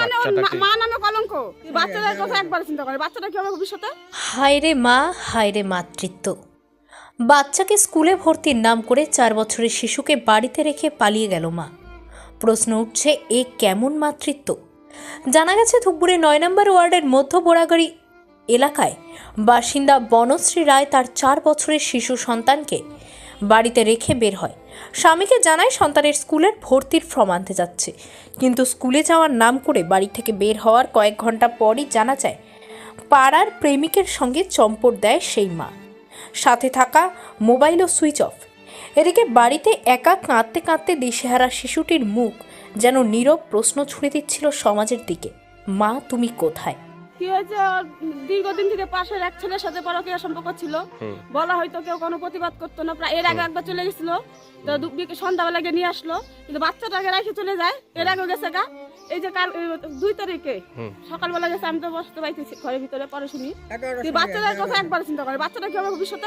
মানে ওর মা নামে কলঙ্ক। বাচ্চাদের কথা একবার চিন্তা করে। বাচ্চাটা কি হবে ভবিষ্যতে? হায়রে মা হায়রে মাতৃত্ব। বাচ্চাকে স্কুলে ভর্তির নাম করে চার বছরের শিশুকে বাড়িতে রেখে পালিয়ে গেল মা। প্রশ্ন উঠছে এ কেমন মাতৃত্ব? জানা গেছে ধুপগুড়ি নয় নম্বর ওয়ার্ডের মধ্য বোড়াগাড়ি এলাকায় বাসিন্দা বনশ্রী রায় তার চার বছরের শিশু সন্তানকে বাড়িতে রেখে বের হয়। স্বামীকে জানায় সন্তানের স্কুলের ভর্তির ফর্ম আনতে যাচ্ছে। কিন্তু স্কুলে যাওয়ার নাম করে বাড়ি থেকে বের হওয়ার কয়েক ঘণ্টা পরই জানা যায়, পাড়ার প্রেমিকের সঙ্গে চম্পট দেয় সেই মা। সাথে থাকা মোবাইলও সুইচ অফ। এদিকে বাড়িতে একা কাঁদতে কাঁদতে দিশেহারা শিশুটির মুখ যেন নীরব প্রশ্ন ছুঁড়ে দিচ্ছিল সমাজের দিকে। মা, তুমি কোথায়? কি হয়েছে? ওর দীর্ঘদিন থেকে পাশের এক ছেলের সাথে পরকীয়া সম্পর্ক ছিল। বলা হয়তো কেউ কোনো প্রতিবাদ করতো না। প্রায় এর আগে একবার চলে গেছিল। তো দু- বিকে- সন্ধ্যাবেলা গিয়ে নিয়ে আসলো। কিন্তু বাচ্চাটাকে রেখে চলে যায়। এর আগে গেছে গা। এই যে কাল দুই তারিখে সকালবেলা গেছে আমি তো বসতে পাইতেছি ঘরের ভিতরে পরে শুনি। তুই বাচ্চাদের কথা একবার চিন্তা করে বাচ্চাটা কি হবে ভবিষ্যতে?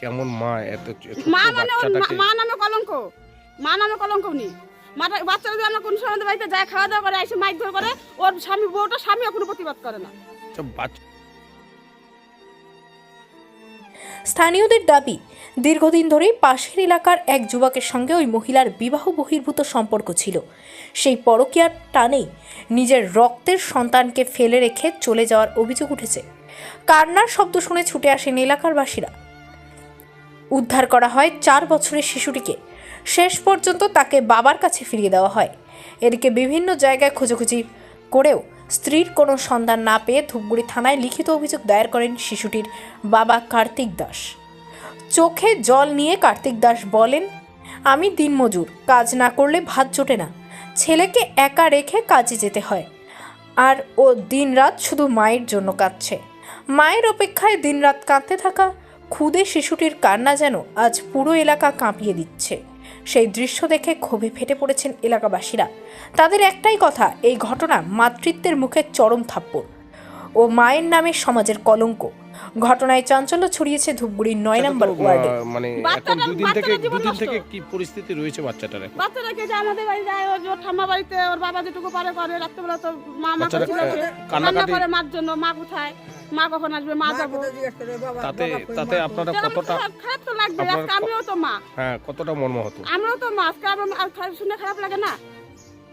কেমন মা এত মা মানে মা- নামে কলঙ্ক। মা নামে কলঙ্ক উনি। মাটা বাচ্চারা যদি আমরা কোন সময় বাড়িতে যায় খাওয়া দাওয়া করে এসে মাইক ধরে করে ওর স্বামী বউটা স্বামী কোনো প্রতিবাদ করে না। স্থানীয়দের দাবি দীর্ঘদিন ধরেই পাশের এলাকার এক যুবকের সঙ্গে ওই মহিলার বিবাহ বহির্ভূত সম্পর্ক ছিল। সেই পরকীয়ার টানেই নিজের রক্তের সন্তানকে ফেলে রেখে চলে যাওয়ার অভিযোগ উঠেছে। কান্নার শব্দ শুনে ছুটে আসেন এলাকার বাসীরা উদ্ধার করা হয় চার বছরের শিশুটিকে। শেষ পর্যন্ত তাকে বাবার কাছে ফিরিয়ে দেওয়া হয়। এদিকে বিভিন্ন জায়গায় খোঁজাখুঁজি করেও স্ত্রীর কোনো সন্ধান না পেয়ে ধূপগুড়ি থানায় লিখিত অভিযোগ দায়ের করেন শিশুটির বাবা কার্তিক দাস। চোখে জল নিয়ে কার্তিক দাস বলেন, আমি দিনমজুর কাজ না করলে ভাত জোটে না। ছেলেকে একা রেখে কাজে যেতে হয়। আর ও দিনরাত শুধু মায়ের জন্য কাঁদছে। মায়ের অপেক্ষায় দিনরাত কাঁদতে থাকা ক্ষুদে শিশুটির কান্না যেন আজ পুরো এলাকা কাঁপিয়ে দিচ্ছে। সেই দৃশ্য দেখে ক্ষোভে ফেটে পড়েছেন এলাকাবাসীরা। তাদের একটাই কথা, এই ঘটনা মাতৃত্বের মুখে চরম থাপ্পড়। ও মায়ের নামে সমাজের কলঙ্ক। ঘটনায় চাঞ্চল্য ছড়িয়েছে ধূপগুড়ির নয় নম্বর ওয়ার্ডে। মানে এখন দুদিন থেকে দুদিন থেকে কি পরিস্থিতি রয়েছে বাচ্চাটার এখন? বাচ্চাটাকে যে আমাদের বাড়ি যায় ওর ঠাম্মা বাড়িতে ওর বাবা যেটুকু পারে করে রাত্রেবেলা তো মা মা কান্না করে মার জন্য মা কোথায়? মা কখন আসবে? মা যাব তাতে তাতে আপনারা কতটা খারাপ- তো লাগবে। আমিও তো মা। হ্যাঁ কতটা মর্মাহত? আমরাও তো মা। আজকে আমার শুনে খারাপ লাগে না?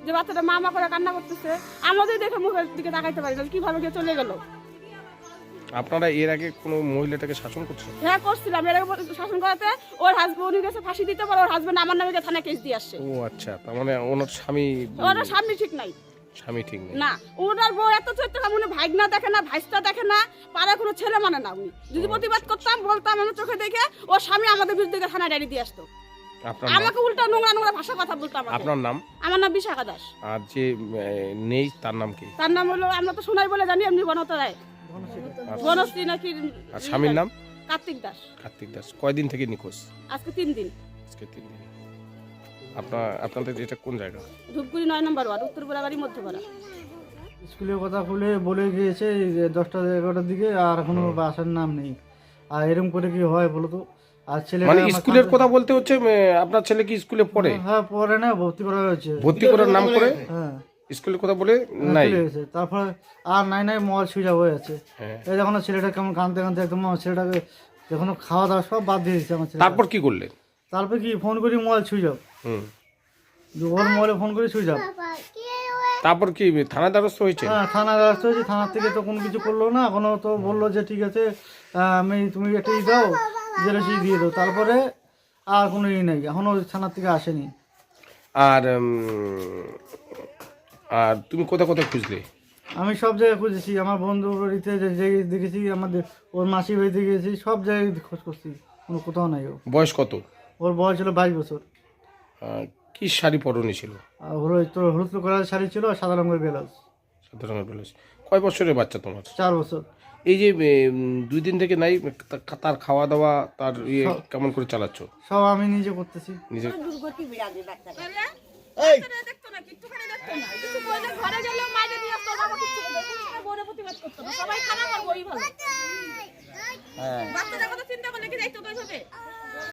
যে বাচ্চাটা মা মা করে কান্না করতেছে আমাদের দেখে মুখের দিকে তাকাইতে পারি না কীভাবে গিয়ে চলে গেল? আপনারা এর আগে কোনো মহিলাটাকে শাসন করছেন? হ্যাঁ করছিলাম। এর আগে শাসন করাতে ওর হাজবেন্ড উনি গেছে ফাঁসি দিতে পারে ওর হাজবেন্ড আমার নামে থানায় কেস দিয়ে আসছে। ও আচ্ছা তার মানে ওনার স্বামী ওর সামনে ঠিক নাই। স্বামী ঠিক নেই। না ওনার বউ এত চরিত্র উনি ভাগনা দেখে না ভাইস্তা দেখে না পাড়া কোনো ছেলে মানে না উনি। যদি প্রতিবাদ করতাম বলতাম আমার চোখে দেখে ও স্বামী আমাদের বিরুদ্ধে থানায় ডায়েরি দিয়ে আসতো। আমাকে উল্টা নোংরা নোংরা ভাষা কথা বলতাম আপনার নাম? আমার নাম বিশাখা দাস। আর যে নেই তার নাম কি? তার নাম হলো আমরা তো শোনাই বলে জানি এমনি বনতা রায়। বনশ্রী নাকি আর স্বামীর নাম? কার্তিক দাস। কার্তিক দাস। কয়দিন থেকে নিখোঁজ? আজকে তিন দিন। আজকে তিন দিন। আপনার আপনাদের এটা কোন জায়গা? ধূপগুড়ি নয় নম্বর ওয়ার্ড উত্তর বোরাগাড়ি মধ্যপাড়া। স্কুলের কথা খুলে বলে গিয়েছে দশটা এগারোটার দিকে আর এখনও বাসার নাম নেই। আর এরকম করে কি হয় বলো তো? আর ছেলে মানে স্কুলের কথা বলতে হচ্ছে আপনার ছেলে কি স্কুলে পড়ে? হ্যাঁ পরে না ভর্তি করা হয়েছে। ভর্তি করার নাম করে? হ্যাঁ। স্কুলের কথা বলে নাই? তারপরে আর নাই নাই মোবাইল সুইচ হয়ে আছে। হ্যাঁ। এই যখন ছেলেটা কেমন কাঁদতে কাঁদতে একদম আমার ছেলেটাকে যখন খাওয়া দাওয়া সব বাদ দিয়ে দিচ্ছে আমার তারপর কি করলেন তারপর কি ফোন করি মোবাইল সুইচ অফ হুম। ওর মোবাইলে ফোন করি সুইচ অফ তারপর কি থানা দ্বারস্থ হয়েছে? হ্যাঁ থানা ব্যবস্থা হয়েছে। থানার থেকে তো কোনো কিছু করল না কোনো তো বলল যে ঠিক আছে আমি তুমি একটা ই দাও জেলেসি দিয়ে দাও তারপরে আর কোনো ই নেই এখনও থানার থেকে আসেনি। আর আর তুমি কোথায় কোথায় খুঁজলে? আমি সব জায়গায় খুঁজেছি আমার বন্ধু বাড়িতে যে দেখেছি আমাদের ওর মাসি বাড়িতে গেছি সব জায়গায় খোঁজ করছি কোনো কোথাও নাই ও। বয়স কত? ওর বয়স ছিল বাইশ বছর। কি শাড়ি পরনে ছিল? হলুদ তো হলুদ করার শাড়ি ছিল সাদা রঙের ব্লাউজ। সাদা রঙের ব্লাউজ। কয় বছরের বাচ্চা তোমার? চার বছর। এই যে দুই দিন থেকে নাই তা- তার খাওয়া দাওয়া তার ইয়ে কেমন করে চালাচ্ছ? সব আমি নিজে করতেছি। নিজে দেখতো না কিচ্ছুখানি দেখতো না ঘরে গেলেও মাইরে দিয়ে আসতো বাবা কিচ্ছু করতো প্রতিবাদ করতো সবাই খারাপ আর বই ভালো